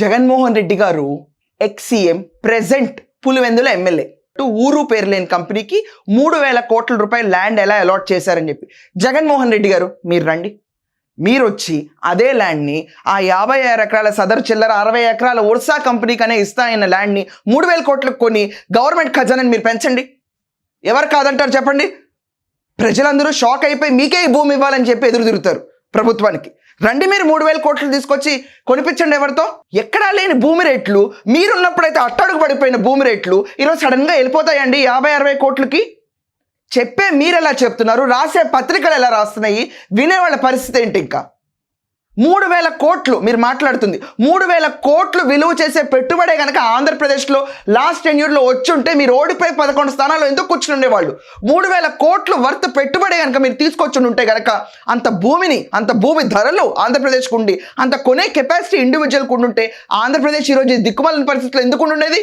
జగన్మోహన్ రెడ్డి గారు ex present present Pulivendula MLA. To ఊరు పేరు లేని కంపెనీకి మూడు వేల కోట్ల రూపాయల ల్యాండ్ ఎలా అలాట్ చేశారని చెప్పి. జగన్మోహన్ రెడ్డి గారు మీరు రండి. మీరు వచ్చి అదే ల్యాండ్ని ఆ యాభై ఆరు ఎకరాల సదరు చిల్లర అరవై ఎకరాల ఒర్సా కంపెనీకనే ఇస్తాయన్న ల్యాండ్ని మూడు వేల కోట్లకు కొని గవర్నమెంట్ ఖజానాని మీరు పెంచండి. ఎవరు కాదంటారు చెప్పండి? ప్రజలందరూ షాక్ అయిపోయి మీకే ఈ భూమి ఇవ్వాలని చెప్పి ఎదురు తిరుగుతారు ప్రభుత్వానికి. రండి మీరు మూడు వేల కోట్లు తీసుకొచ్చి కొనిపించండి ఎవరితో? ఎక్కడా లేని భూమి రేట్లు మీరున్నప్పుడైతే అట్టడుగు పడిపోయిన భూమి రేట్లు ఈరోజు సడన్గా వెళ్ళిపోతాయండి యాభై అరవై కోట్లకి. చెప్పే మీరు ఎలా చెప్తున్నారు? రాసే పత్రికలు ఎలా రాస్తున్నాయి? వినేవాళ్ళ పరిస్థితి ఏంటి ఇంకా? మూడు వేల కోట్లు మీరు మాట్లాడుతుంది. మూడు వేల కోట్లు విలువ చేసే పెట్టుబడే కనుక ఆంధ్రప్రదేశ్లో లాస్ట్ టెన్యూర్లో వచ్చుంటే మీరు ఓడిపోయి పదకొండు స్థానాల్లో ఎందుకు కూర్చుని ఉండేవాళ్ళు? మూడు వేల కోట్లు వర్త్ పెట్టుబడి కనుక మీరు తీసుకొచ్చి ఉంటే కనుక అంత భూమిని అంత భూమి ధరలు ఆంధ్రప్రదేశ్కు ఉండి అంత కొనే కెపాసిటీ ఇండివిజువల్కి ఉండుంటే ఆంధ్రప్రదేశ్ ఈరోజు ఈ దిక్కుమాలిన పరిస్థితుల్లో ఎందుకు ఉండేది